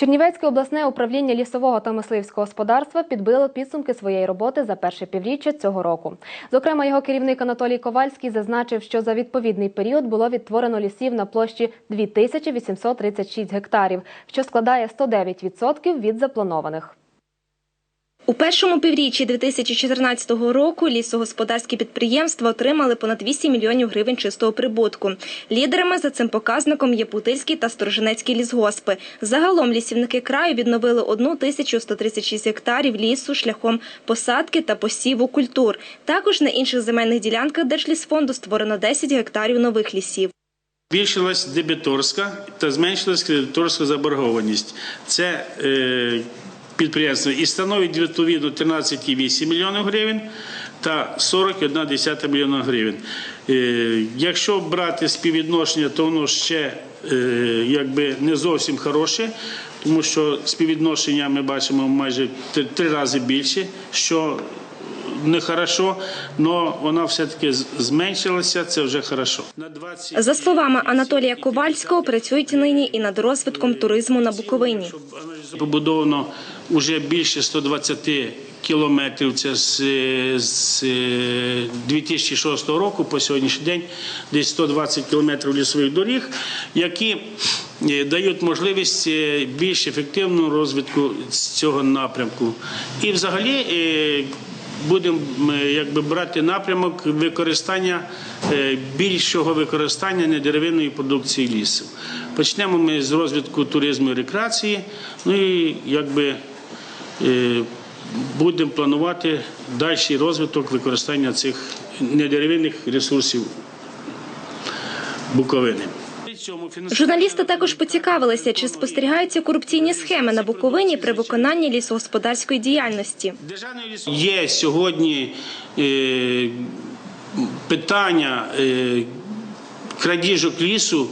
Чернівецьке обласне управління лісового та мисливського господарства підбило підсумки своєї роботи за перше півріччя цього року. Зокрема, його керівник Анатолій Ковальський зазначив, що за відповідний період було відтворено лісів на площі 2836 гектарів, що складає 109% від запланованих. У першому півріччі 2014 року лісогосподарські підприємства отримали понад 8 мільйонів гривень чистого прибутку. Лідерами за цим показником є Путильський та Сторожинецький лісгоспи. Загалом лісівники краю відновили 1136 гектарів лісу шляхом посадки та посіву культур. Також на інших земельних ділянках Держлісфонду створено 10 гектарів нових лісів. Збільшилась дебіторська та зменшилась кредиторська заборгованість. Це е, підприємство і становить відповідно 13,8 мільйонів гривень та 41,1 мільйона гривень. Е, якщо брати співвідношення, то воно ще е, якби не зовсім хороше, тому що співвідношення ми бачимо майже три рази більше, що не хорошо, але вона все-таки зменшилася, це вже хорошо. На 20 За словами Анатолія Ковальського, працюють нині і над розвитком туризму на Буковині. Побудовано вже більше 120 кілометрів. Це з, з е, 2006 року по сьогоднішній день десь 120 кілометрів лісових доріг, які е, дають можливість е, більш ефективного розвитку з цього напрямку. І взагалі е, будемо якби брати напрямок використання е, більшого використання недеревинної продукції лісу. Почнемо ми з розвитку туризму і рекреації, ну і якби е, будемо планувати дальший розвиток використання цих недеревинних ресурсів Буковини. Журналісти також поцікавилися, чи спостерігаються корупційні схеми на Буковині при виконанні лісогосподарської діяльності. Є сьогодні е, питання е, крадіжок лісу.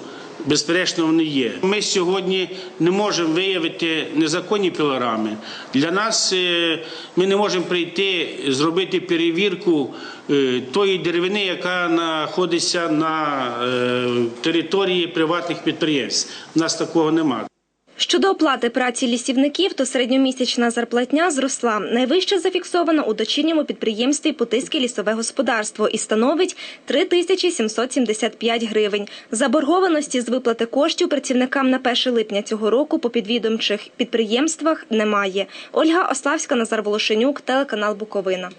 Безперечно, вони є. Ми сьогодні не можемо виявити незаконні пілорами. Для нас е, ми не можемо прийти зробити перевірку е, тої деревини, яка знаходиться на е, території приватних підприємств. У нас такого немає. Щодо оплати праці лісівників, то середньомісячна зарплатня зросла. Найвище зафіксовано у дочірньому підприємстві Путиське лісове господарство і становить 3775 гривень. Заборгованості з виплати коштів працівникам на 1 липня цього року по підвідомчих підприємствах немає. Ольга Ославська, Назар Волошенюк, телеканал Буковина.